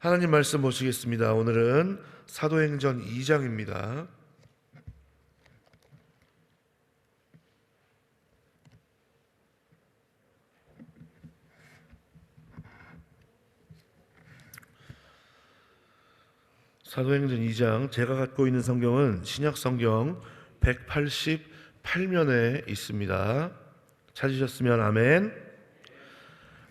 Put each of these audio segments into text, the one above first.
하나님 말씀 보시겠습니다. 오늘은 사도행전 2장입니다. 사도행전 2장 제가 갖고 있는 성경은 신약 성경 188면에 있습니다. 찾으셨으면 아멘.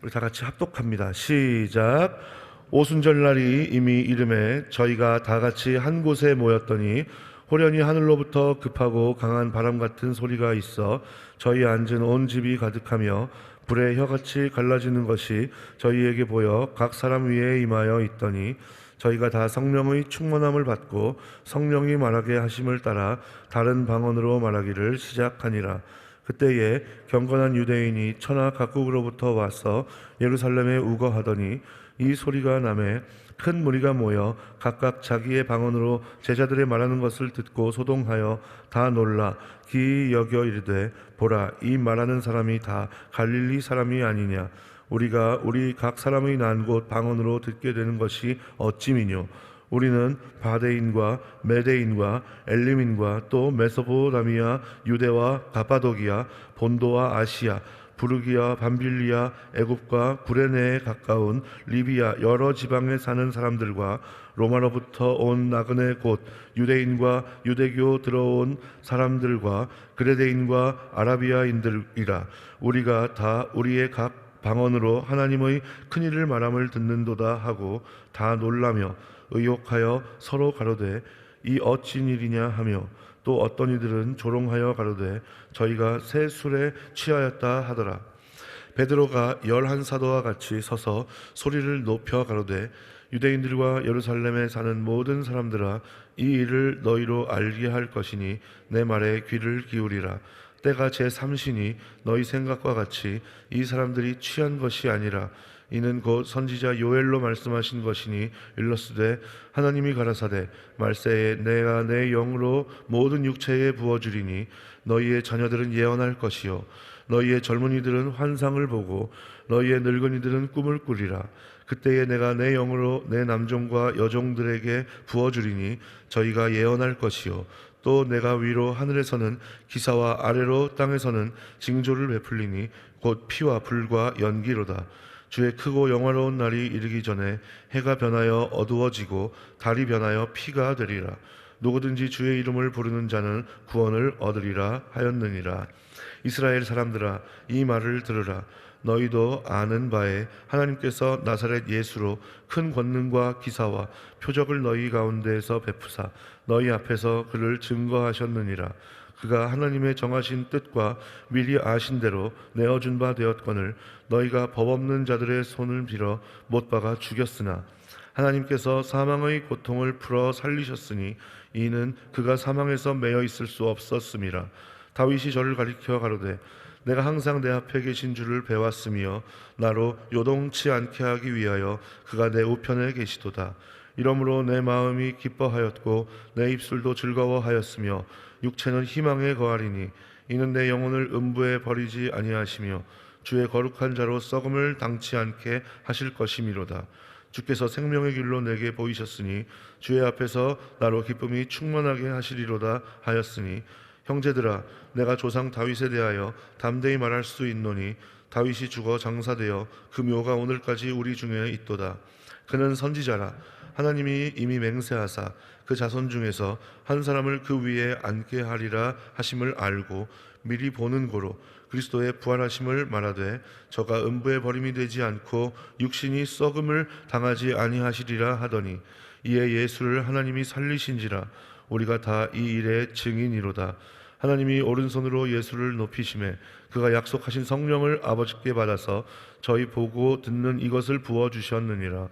우리 다 같이 합독합니다. 시작. 오순절날이 이미 이름에 저희가 다 같이 한 곳에 모였더니 호련히 하늘로부터 급하고 강한 바람 같은 소리가 있어 저희 앉은 온 집이 가득하며 불의 혀같이 갈라지는 것이 저희에게 보여 각 사람 위에 임하여 있더니 저희가 다 성령의 충만함을 받고 성령이 말하게 하심을 따라 다른 방언으로 말하기를 시작하니라. 그때에 경건한 유대인이 천하 각국으로부터 와서 예루살렘에 우거하더니 이 소리가 남에 큰 무리가 모여 각각 자기의 방언으로 제자들의 말하는 것을 듣고 소동하여 다 놀라 기이 여겨 이르되 보라 이 말하는 사람이 다 갈릴리 사람이 아니냐? 우리가 우리 각 사람의 난 곳 방언으로 듣게 되는 것이 어찌미뇨? 우리는 바데인과 메데인과 엘리민과 또 메소포다미아 유대와 가파도기아 본도와 아시아 부르기아 밤빌리아 애굽과 구레네에 가까운 리비아 여러 지방에 사는 사람들과 로마로부터 온 나그네 곧 유대인과 유대교 들어온 사람들과 그레데인과 아라비아인들이라. 우리가 다 우리의 각 방언으로 하나님의 큰 일을 말함을 듣는도다 하고 다 놀라며 의혹하여 서로 가로되 이 어찌 일이냐 하며 또 어떤 이들은 조롱하여 가로되 저희가 새 술에 취하였다 하더라. 베드로가 열한 사도와 같이 서서 소리를 높여 가로되 유대인들과 예루살렘에 사는 모든 사람들아 이 일을 너희로 알게 할 것이니 내 말에 귀를 기울이라. 때가 제 삼신이 너희 생각과 같이 이 사람들이 취한 것이 아니라 이는 곧 선지자 요엘로 말씀하신 것이니 일러스되 하나님이 가라사대 말세에 내가 내 영으로 모든 육체에 부어 주리니 너희의 자녀들은 예언할 것이요 너희의 젊은이들은 환상을 보고 너희의 늙은이들은 꿈을 꾸리라 그때에 내가 내 영으로 내 남종과 여종들에게 부어 주리니 저희가 예언할 것이요 또 내가 위로 하늘에서는 기사와 아래로 땅에서는 징조를 베풀리니 곧 피와 불과 연기로다 주의 크고 영화로운 날이 이르기 전에 해가 변하여 어두워지고 달이 변하여 피가 되리라. 누구든지 주의 이름을 부르는 자는 구원을 얻으리라 하였느니라. 이스라엘 사람들아 이 말을 들으라. 너희도 아는 바에 하나님께서 나사렛 예수로 큰 권능과 기사와 표적을 너희 가운데에서 베푸사 너희 앞에서 그를 증거하셨느니라. 그가 하나님의 정하신 뜻과 미리 아신 대로 내어준 바 되었거늘 너희가 법 없는 자들의 손을 빌어 못 박아 죽였으나 하나님께서 사망의 고통을 풀어 살리셨으니 이는 그가 사망에서 매여 있을 수 없었음이라. 다윗이 저를 가리켜 가로되 내가 항상 내 앞에 계신 줄을 배웠으며 나로 요동치 않게 하기 위하여 그가 내 우편에 계시도다. 이러므로 내 마음이 기뻐하였고 내 입술도 즐거워하였으며 육체는 희망에 거하리니 이는 내 영혼을 음부에 버리지 아니하시며 주의 거룩한 자로 썩음을 당치 않게 하실 것이미로다. 주께서 생명의 길로 내게 보이셨으니 주의 앞에서 나로 기쁨이 충만하게 하시리로다 하였으니 형제들아 내가 조상 다윗에 대하여 담대히 말할 수 있노니 다윗이 죽어 장사되어 그 묘가 오늘까지 우리 중에 있도다. 그는 선지자라 하나님이 이미 맹세하사 그 자손 중에서 한 사람을 그 위에 앉게 하리라 하심을 알고 미리 보는 고로 그리스도의 부활하심을 말하되 저가 음부에 버림이 되지 않고 육신이 썩음을 당하지 아니하시리라 하더니 이에 예수를 하나님이 살리신지라 우리가 다 이 일의 증인이로다. 하나님이 오른손으로 예수를 높이심에 그가 약속하신 성령을 아버지께 받아서 저희 보고 듣는 이것을 부어 주셨느니라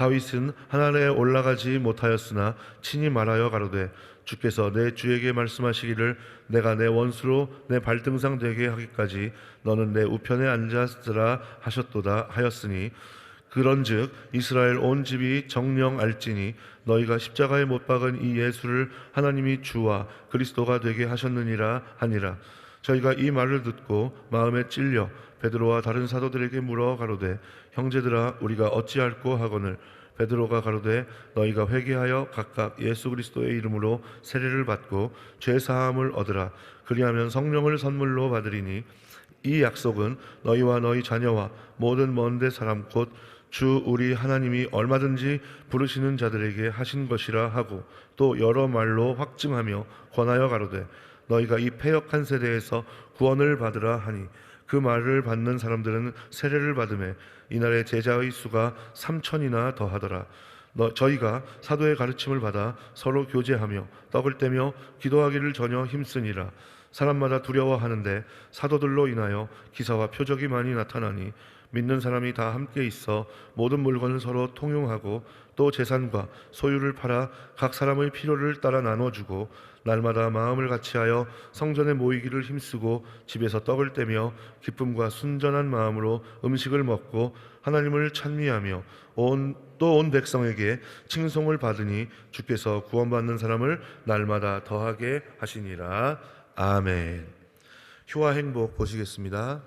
다윗은 하늘에 올라가지 못하였으나 친히 말하여 가로되 주께서 내 주에게 말씀하시기를 내가 내 원수로 내 발등상 되게 하기까지 너는 내 우편에 앉았으라 하셨도다 하였으니 그런즉 이스라엘 온 집이 정령 알지니 너희가 십자가에 못 박은 이 예수를 하나님이 주와 그리스도가 되게 하셨느니라 하니라. 저희가 이 말을 듣고 마음에 찔려 베드로와 다른 사도들에게 물어 가로되 형제들아 우리가 어찌할꼬 하거늘 베드로가 가로되 너희가 회개하여 각각 예수 그리스도의 이름으로 세례를 받고 죄 사함을 얻으라. 그리하면 성령을 선물로 받으리니 이 약속은 너희와 너희 자녀와 모든 먼데 사람 곧 주 우리 하나님이 얼마든지 부르시는 자들에게 하신 것이라 하고 또 여러 말로 확증하며 권하여 가로되 너희가 이 패역한 세대에서 구원을 받으라 하니 그 말을 받는 사람들은 세례를 받음에 이날의 제자의 수가 삼천이나 더하더라. 너, 저희가 사도의 가르침을 받아 서로 교제하며 떡을 떼며 기도하기를 전혀 힘쓰니라. 사람마다 두려워하는데 사도들로 인하여 기사와 표적이 많이 나타나니 믿는 사람이 다 함께 있어 모든 물건을 서로 통용하고 또 재산과 소유를 팔아 각 사람의 필요를 따라 나눠주고 날마다 마음을 같이하여 성전에 모이기를 힘쓰고 집에서 떡을 떼며 기쁨과 순전한 마음으로 음식을 먹고 하나님을 찬미하며 온또온 백성에게 칭송을 받으니 주께서 구원받는 사람을 날마다 더하게 하시니라 아멘. 휴화 행복 보시겠습니다.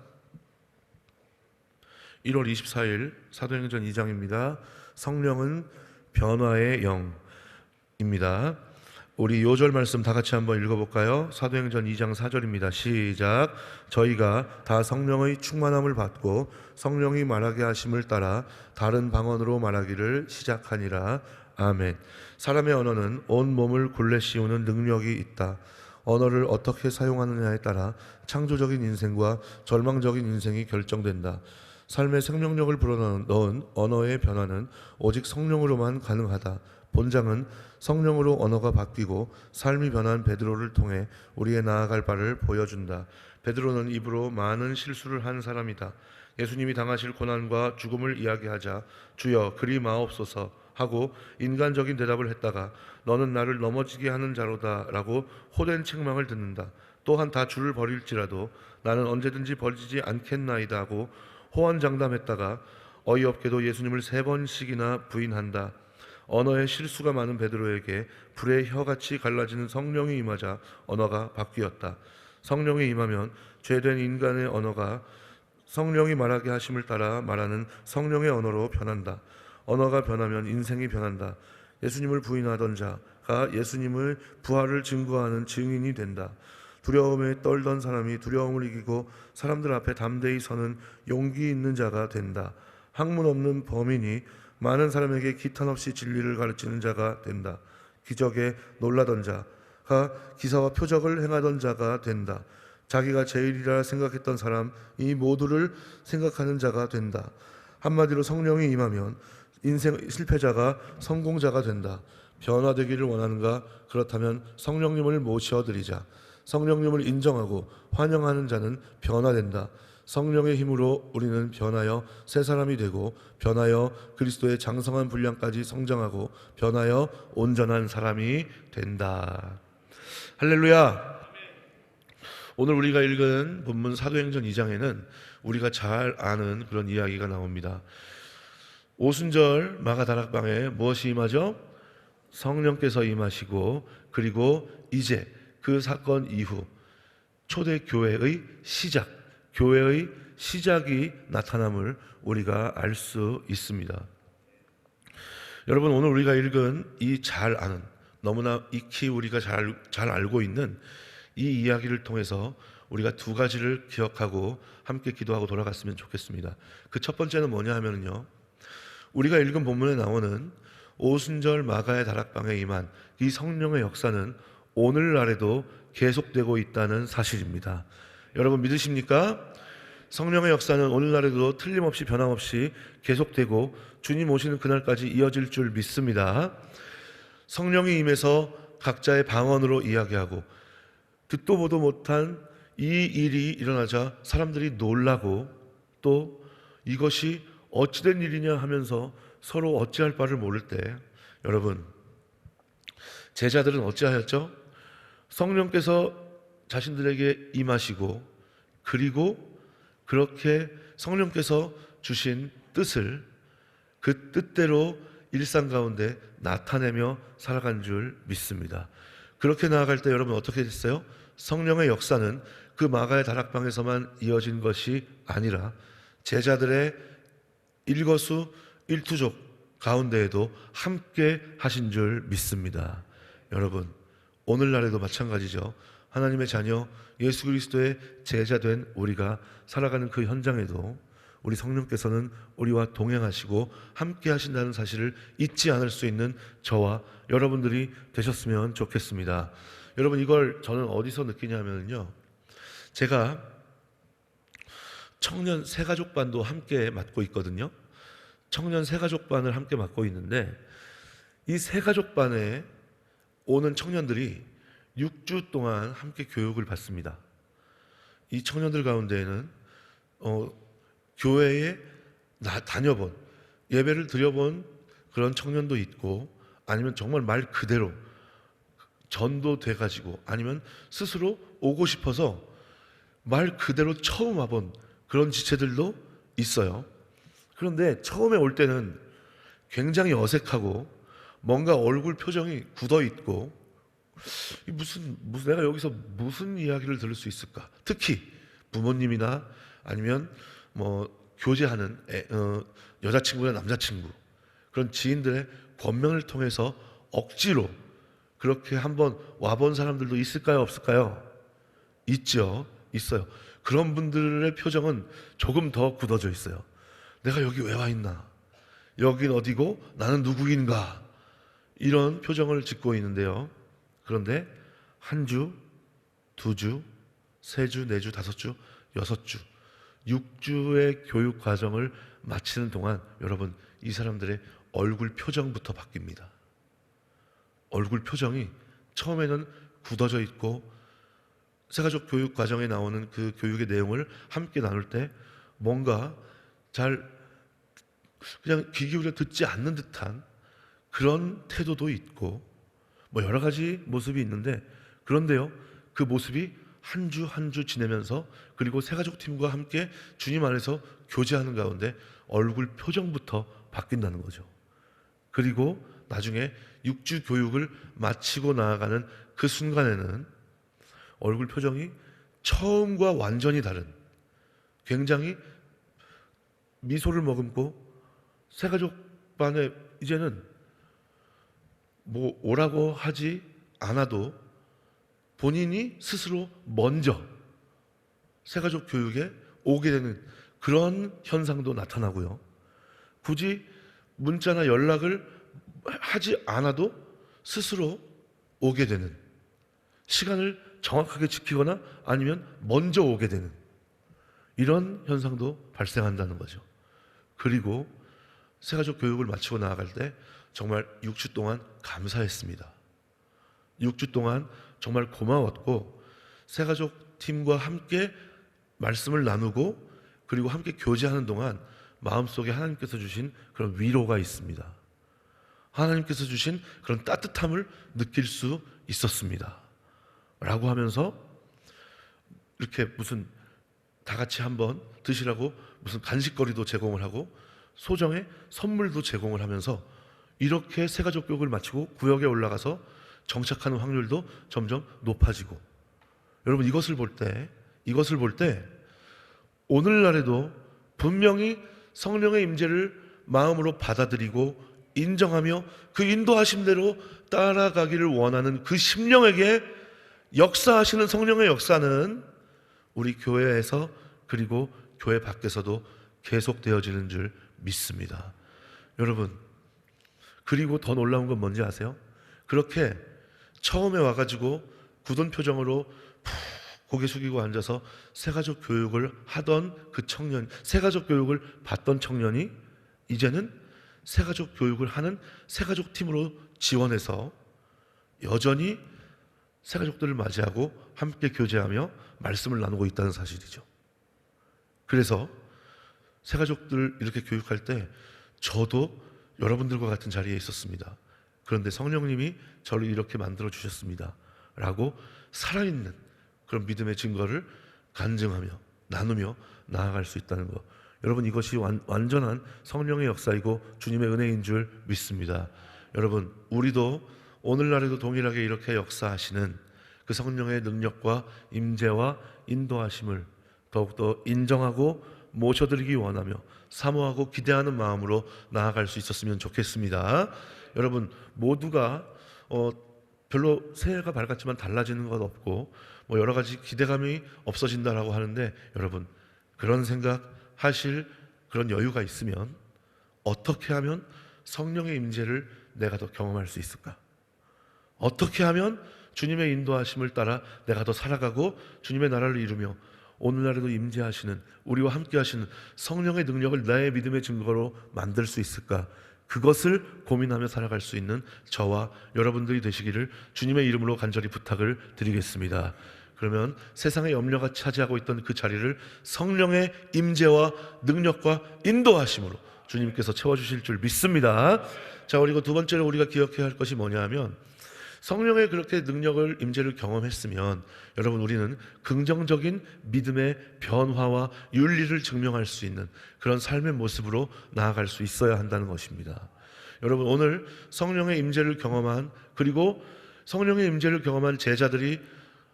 1월 24일 사도행전 2장입니다. 성령은 변화의 영입니다. 우리 요절 말씀 다 같이 한번 읽어볼까요? 사도행전 2장 4절입니다. 시작. 저희가 다 성령의 충만함을 받고 성령이 말하게 하심을 따라 다른 방언으로 말하기를 시작하니라. 아멘. 사람의 언어는 온 몸을 굴레 씌우는 능력이 있다. 언어를 어떻게 사용하느냐에 따라 창조적인 인생과 절망적인 인생이 결정된다. 삶의 생명력을 불어넣은 언어의 변화는 오직 성령으로만 가능하다. 본장은 성령으로 언어가 바뀌고 삶이 변한 베드로를 통해 우리의 나아갈 바를 보여준다. 베드로는 입으로 많은 실수를 한 사람이다. 예수님이 당하실 고난과 죽음을 이야기하자 주여 그리 마옵소서 하고 인간적인 대답을 했다가 너는 나를 넘어지게 하는 자로다라고 호된 책망을 듣는다. 또한 다 줄을 버릴지라도 나는 언제든지 버리지 않겠나이다 하고 호언장담했다가 어이없게도 예수님을 세 번씩이나 부인한다. 언어에 실수가 많은 베드로에게 불의 혀같이 갈라지는 성령이 임하자 언어가 바뀌었다. 성령이 임하면 죄된 인간의 언어가 성령이 말하게 하심을 따라 말하는 성령의 언어로 변한다. 언어가 변하면 인생이 변한다. 예수님을 부인하던 자가 예수님을 부활을 증거하는 증인이 된다. 두려움에 떨던 사람이 두려움을 이기고 사람들 앞에 담대히 서는 용기 있는 자가 된다. 학문 없는 범인이 많은 사람에게 기탄 없이 진리를 가르치는 자가 된다. 기적에 놀라던 자가 기사와 표적을 행하던 자가 된다. 자기가 제일이라 생각했던 사람 이 모두를 생각하는 자가 된다. 한마디로 성령이 임하면 인생 실패자가 성공자가 된다. 변화되기를 원하는가? 그렇다면 성령님을 모셔드리자. 성령님을 인정하고 환영하는 자는 변화된다. 성령의 힘으로 우리는 변하여 새 사람이 되고 변하여 그리스도의 장성한 분량까지 성장하고 변하여 온전한 사람이 된다. 할렐루야. 오늘 우리가 읽은 본문 사도행전 2장에는 우리가 잘 아는 그런 이야기가 나옵니다. 오순절 마가다락방에 무엇이 임하죠? 성령께서 임하시고 그리고 이제 그 사건 이후 초대 교회의 시작, 교회의 시작이 나타남을 우리가 알 수 있습니다. 여러분 오늘 우리가 읽은 이 잘 아는 너무나 익히 우리가 잘, 잘 알고 있는 이 이야기를 통해서 우리가 두 가지를 기억하고 함께 기도하고 돌아갔으면 좋겠습니다. 그 첫 번째는 뭐냐 하면요. 우리가 읽은 본문에 나오는 오순절 마가의 다락방에 임한 이 성령의 역사는 오늘날에도 계속되고 있다는 사실입니다. 여러분 믿으십니까? 성령의 역사는 오늘날에도 틀림없이 변함없이 계속되고 주님 오시는 그날까지 이어질 줄 믿습니다. 성령이 임해서 각자의 방언으로 이야기하고 듣도 보도 못한 이 일이 일어나자 사람들이 놀라고 또 이것이 어찌된 일이냐 하면서 서로 어찌할 바를 모를 때 여러분 제자들은 어찌하였죠? 성령께서 자신들에게 임하시고 그리고 그렇게 성령께서 주신 뜻을 그 뜻대로 일상 가운데 나타내며 살아간 줄 믿습니다. 그렇게 나아갈 때 여러분 어떻게 됐어요? 성령의 역사는 그 마가의 다락방에서만 이어진 것이 아니라 제자들의 일거수 일투족 가운데에도 함께 하신 줄 믿습니다. 여러분, 오늘날에도 마찬가지죠. 하나님의 자녀 예수 그리스도의 제자 된 우리가 살아가는 그 현장에도 우리 성령께서는 우리와 동행하시고 함께 하신다는 사실을 잊지 않을 수 있는 저와 여러분들이 되셨으면 좋겠습니다. 여러분 이걸 저는 어디서 느끼냐면요. 제가 청년 새가족반도 함께 맡고 있거든요. 청년 새가족반을 함께 맡고 있는데 이 새가족반에 오는 청년들이 6주 동안 함께 교육을 받습니다. 이 청년들 가운데에는 어, 교회에 나, 다녀본 예배를 드려본 그런 청년도 있고 아니면 정말 말 그대로 전도돼 가지고 아니면 스스로 오고 싶어서 말 그대로 처음 와본 그런 지체들도 있어요. 그런데 처음에 올 때는 굉장히 어색하고 뭔가 얼굴 표정이 굳어 있고 이 무슨 무슨 내가 여기서 무슨 이야기를 들을 수 있을까? 특히 부모님이나 아니면 뭐 교제하는 애, 어, 여자친구나 남자친구 그런 지인들의 권면을 통해서 억지로 그렇게 한번 와본 사람들도 있을까요? 없을까요? 있죠. 있어요. 그런 분들의 표정은 조금 더 굳어져 있어요. 내가 여기 왜 와 있나? 여긴 어디고 나는 누구인가? 이런 표정을 짓고 있는데요. 그런데 한 주, 두 주, 세 주, 네 주, 다섯 주, 여섯 주, 육 주의 교육 과정을 마치는 동안 여러분 이 사람들의 얼굴 표정부터 바뀝니다. 얼굴 표정이 처음에는 굳어져 있고 세가족 교육 과정에 나오는 그 교육의 내용을 함께 나눌 때 뭔가 잘 그냥 귀 기울여 듣지 않는 듯한 그런 태도도 있고 뭐 여러 가지 모습이 있는데 그런데요 그 모습이 한 주 한주 지내면서 그리고 세가족 팀과 함께 주님 안에서 교제하는 가운데 얼굴 표정부터 바뀐다는 거죠. 그리고 나중에 육주 교육을 마치고 나아가는 그 순간에는 얼굴 표정이 처음과 완전히 다른 굉장히 미소를 머금고 새가족 반에 이제는 뭐 오라고 하지 않아도 본인이 스스로 먼저 새가족 교육에 오게 되는 그런 현상도 나타나고요. 굳이 문자나 연락을 하지 않아도 스스로 오게 되는 시간을 정확하게 지키거나 아니면 먼저 오게 되는 이런 현상도 발생한다는 거죠. 그리고 새가족 교육을 마치고 나아갈 때 정말 6주 동안 감사했습니다. 6주 동안 정말 고마웠고 새가족 팀과 함께 말씀을 나누고 그리고 함께 교제하는 동안 마음속에 하나님께서 주신 그런 위로가 있습니다. 하나님께서 주신 그런 따뜻함을 느낄 수 있었습니다. 라고 하면서 이렇게 무슨 다 같이 한번 드시라고 무슨 간식거리도 제공을 하고 소정의 선물도 제공을 하면서 이렇게 세가족 교육을 마치고 구역에 올라가서 정착하는 확률도 점점 높아지고 여러분 이것을 볼 때 이것을 볼 때 오늘날에도 분명히 성령의 임재를 마음으로 받아들이고 인정하며 그 인도하심대로 따라가기를 원하는 그 심령에게 역사하시는 성령의 역사는 우리 교회에서 그리고 교회 밖에서도 계속되어지는 줄 믿습니다. 여러분, 그리고 더 놀라운 건 뭔지 아세요? 그렇게 처음에 와가지고 굳은 표정으로 푹 고개 숙이고 앉아서 새가족 교육을 하던 그 청년, 새가족 교육을 받던 청년이 이제는 새가족 교육을 하는 새가족 팀으로 지원해서 여전히 새가족들을 맞이하고 함께 교제하며 말씀을 나누고 있다는 사실이죠. 그래서 새가족들 이렇게 교육할 때 저도 여러분들과 같은 자리에 있었습니다. 그런데 성령님이 저를 이렇게 만들어 주셨습니다. 라고 살아있는 그런 믿음의 증거를 간증하며 나누며 나아갈 수 있다는 것. 여러분 이것이 완, 완전한 성령의 역사이고 주님의 은혜인 줄 믿습니다. 여러분 우리도 오늘날에도 동일하게 이렇게 역사하시는 그 성령의 능력과 임재와 인도하심을 더욱더 인정하고 모셔드리기 원하며 사모하고 기대하는 마음으로 나아갈 수 있었으면 좋겠습니다. 여러분 모두가 어, 별로 새해가 밝았지만 달라지는 것 없고 뭐 여러 가지 기대감이 없어진다라고 하는데 여러분 그런 생각 하실 그런 여유가 있으면 어떻게 하면 성령의 임재를 내가 더 경험할 수 있을까? 어떻게 하면 주님의 인도하심을 따라 내가 더 살아가고 주님의 나라를 이루며 오늘날에도 임재하시는 우리와 함께 하시는 성령의 능력을 나의 믿음의 증거로 만들 수 있을까? 그것을 고민하며 살아갈 수 있는 저와 여러분들이 되시기를 주님의 이름으로 간절히 부탁을 드리겠습니다. 그러면 세상의 염려가 차지하고 있던 그 자리를 성령의 임재와 능력과 인도하심으로 주님께서 채워 주실 줄 믿습니다. 자, 그리고 두 번째로 우리가 기억해야 할 것이 뭐냐 하면 성령의 그렇게 능력을 임재를 경험했으면 여러분 우리는 긍정적인 믿음의 변화와 윤리를 증명할 수 있는 그런 삶의 모습으로 나아갈 수 있어야 한다는 것입니다. 여러분 오늘 성령의 임재를 경험한 그리고 성령의 임재를 경험한 제자들이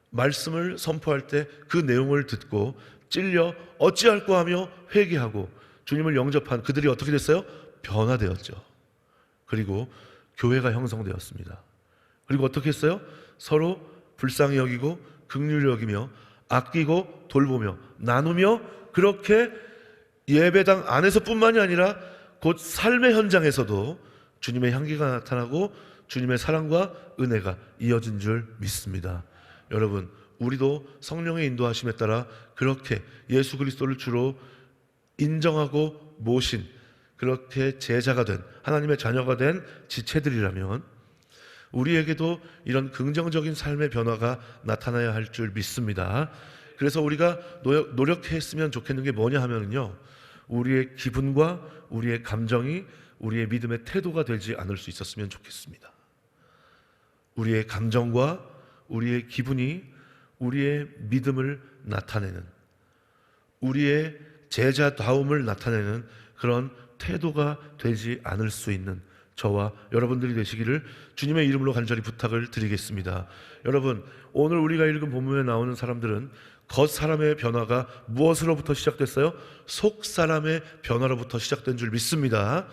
말씀을 선포할 때 그 내용을 듣고 찔려 어찌할꼬 하며 회개하고 주님을 영접한 그들이 어떻게 됐어요? 변화되었죠. 그리고 교회가 형성되었습니다. 그리고 어떻게 했어요? 서로 불쌍히 여기고 극률히 여기며 아끼고 돌보며 나누며 그렇게 예배당 안에서뿐만이 아니라 곧 삶의 현장에서도 주님의 향기가 나타나고 주님의 사랑과 은혜가 이어진 줄 믿습니다. 여러분, 우리도 성령의 인도하심에 따라 그렇게 예수 그리스도를 주로 인정하고 모신 그렇게 제자가 된 하나님의 자녀가 된 지체들이라면 우리에게도 이런 긍정적인 삶의 변화가 나타나야 할 줄 믿습니다. 그래서 우리가 노력, 노력했으면 좋겠는 게 뭐냐 하면요. 우리의 기분과 우리의 감정이 우리의 믿음의 태도가 되지 않을 수 있었으면 좋겠습니다. 우리의 감정과 우리의 기분이 우리의 믿음을 나타내는 우리의 제자다움을 나타내는 그런 태도가 되지 않을 수 있는 저와 여러분들이 되시기를 주님의 이름으로 간절히 부탁을 드리겠습니다. 여러분, 오늘 우리가 읽은 본문에 나오는 사람들은 겉 사람의 변화가 무엇으로부터 시작됐어요? 속 사람의 변화로부터 시작된 줄 믿습니다.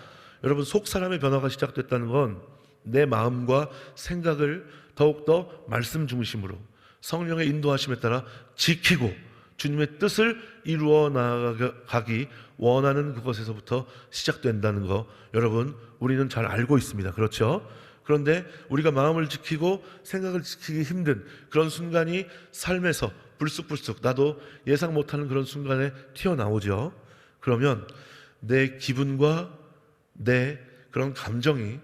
여러분, 속 사람의 변화가 시작됐다는 건 내 마음과 생각을 더욱더 말씀 중심으로 성령의 인도하심에 따라 지키고 주님의 뜻을 이루어 나가기 원하는 그것에서부터 시작된다는 거 여러분 우리는 잘 알고 있습니다. 그렇죠? 그런데 우리가 마음을 지키고 생각을 지키기 힘든 그런 순간이 삶에서 불쑥불쑥 나도 예상 못하는 그런 순간에 튀어나오죠. 그러면 내 기분과 내 그런 감정이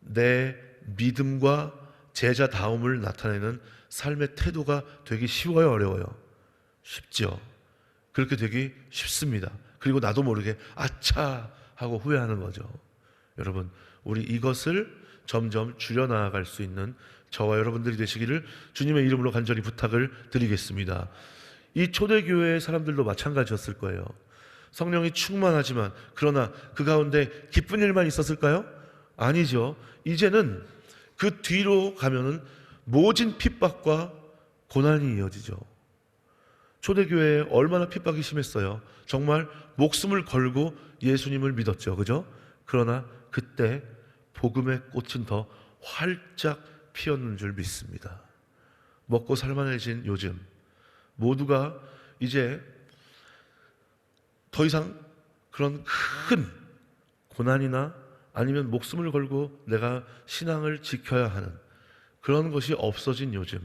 내 믿음과 제자다움을 나타내는 삶의 태도가 되기 쉬워요, 어려워요? 쉽죠. 그렇게 되기 쉽습니다. 그리고 나도 모르게 아차 하고 후회하는 거죠. 여러분, 우리 이것을 점점 줄여나갈 수 있는 저와 여러분들이 되시기를 주님의 이름으로 간절히 부탁을 드리겠습니다. 이 초대교회의 사람들도 마찬가지였을 거예요. 성령이 충만하지만 그러나 그 가운데 기쁜 일만 있었을까요? 아니죠. 이제는 그 뒤로 가면은 모진 핍박과 고난이 이어지죠. 초대교회에 얼마나 핍박이 심했어요. 정말 목숨을 걸고 예수님을 믿었죠. 그죠? 그러나 그때 복음의 꽃은 더 활짝 피었는 줄 믿습니다. 먹고 살만해진 요즘 모두가 이제 더 이상 그런 큰 고난이나 아니면 목숨을 걸고 내가 신앙을 지켜야 하는 그런 것이 없어진 요즘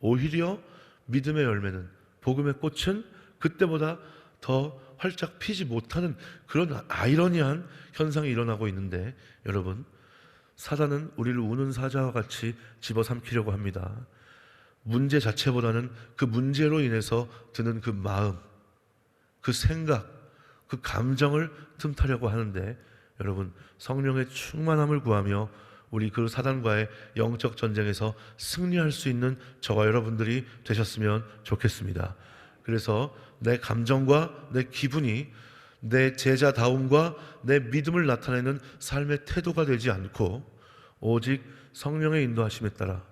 오히려 믿음의 열매는 복음의 꽃은 그때보다 더 활짝 피지 못하는 그런 아이러니한 현상이 일어나고 있는데 여러분 사단은 우리를 우는 사자와 같이 집어삼키려고 합니다. 문제 자체보다는 그 문제로 인해서 드는 그 마음, 그 생각, 그 감정을 틈타려고 하는데 여러분 성령의 충만함을 구하며 우리 그 사단과의 영적 전쟁에서 승리할 수 있는 저와 여러분들이 되셨으면 좋겠습니다. 그래서 내 감정과 내 기분이 내 제자다움과 내 믿음을 나타내는 삶의 태도가 되지 않고 오직 성령의 인도하심에 따라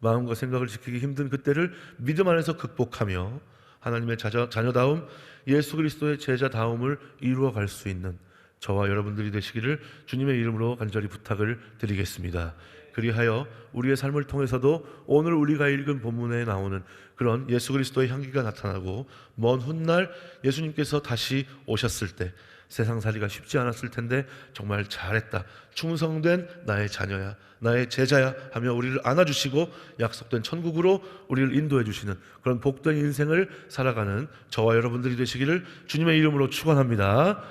마음과 생각을 지키기 힘든 그때를 믿음 안에서 극복하며 하나님의 자녀, 자녀다움, 예수 그리스도의 제자다움을 이루어 갈 수 있는 저와 여러분들이 되시기를 주님의 이름으로 간절히 부탁을 드리겠습니다. 그리하여 우리의 삶을 통해서도 오늘 우리가 읽은 본문에 나오는 그런 예수 그리스도의 향기가 나타나고 먼 훗날 예수님께서 다시 오셨을 때 세상 살이가 쉽지 않았을 텐데 정말 잘했다. 충성된 나의 자녀야. 나의 제자야 하며 우리를 안아주시고 약속된 천국으로 우리를 인도해 주시는 그런 복된 인생을 살아가는 저와 여러분들이 되시기를 주님의 이름으로 축원합니다.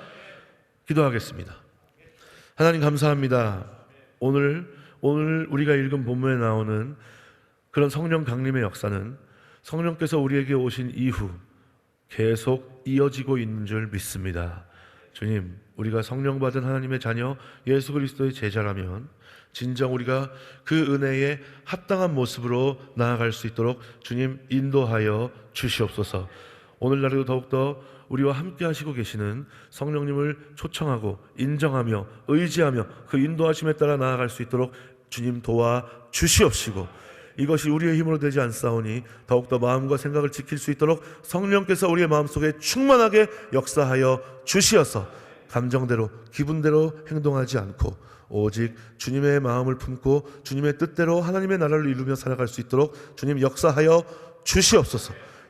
기도하겠습니다. 하나님 감사합니다. 오늘 오늘 우리가 읽은 본문에 나오는 그런 성령 강림의 역사는 성령께서 우리에게 오신 이후 계속 이어지고 있는 줄 믿습니다. 주님, 우리가 성령 받은 하나님의 자녀 예수 그리스도의 제자라면 진정 우리가 그 은혜에 합당한 모습으로 나아갈 수 있도록 주님 인도하여 주시옵소서. 오늘날에도 더욱더 우리와 함께 하시고 계시는 성령님을 초청하고 인정하며 의지하며 그 인도하심에 따라 나아갈 수 있도록 주님 도와 주시옵시고 이것이 우리의 힘으로 되지 않사오니 더욱더 마음과 생각을 지킬 수 있도록 성령께서 우리의 마음속에 충만하게 역사하여 주시어서 감정대로 기분대로 행동하지 않고 오직 주님의 마음을 품고 주님의 뜻대로 하나님의 나라를 이루며 살아갈 수 있도록 주님 역사하여 주시옵소서.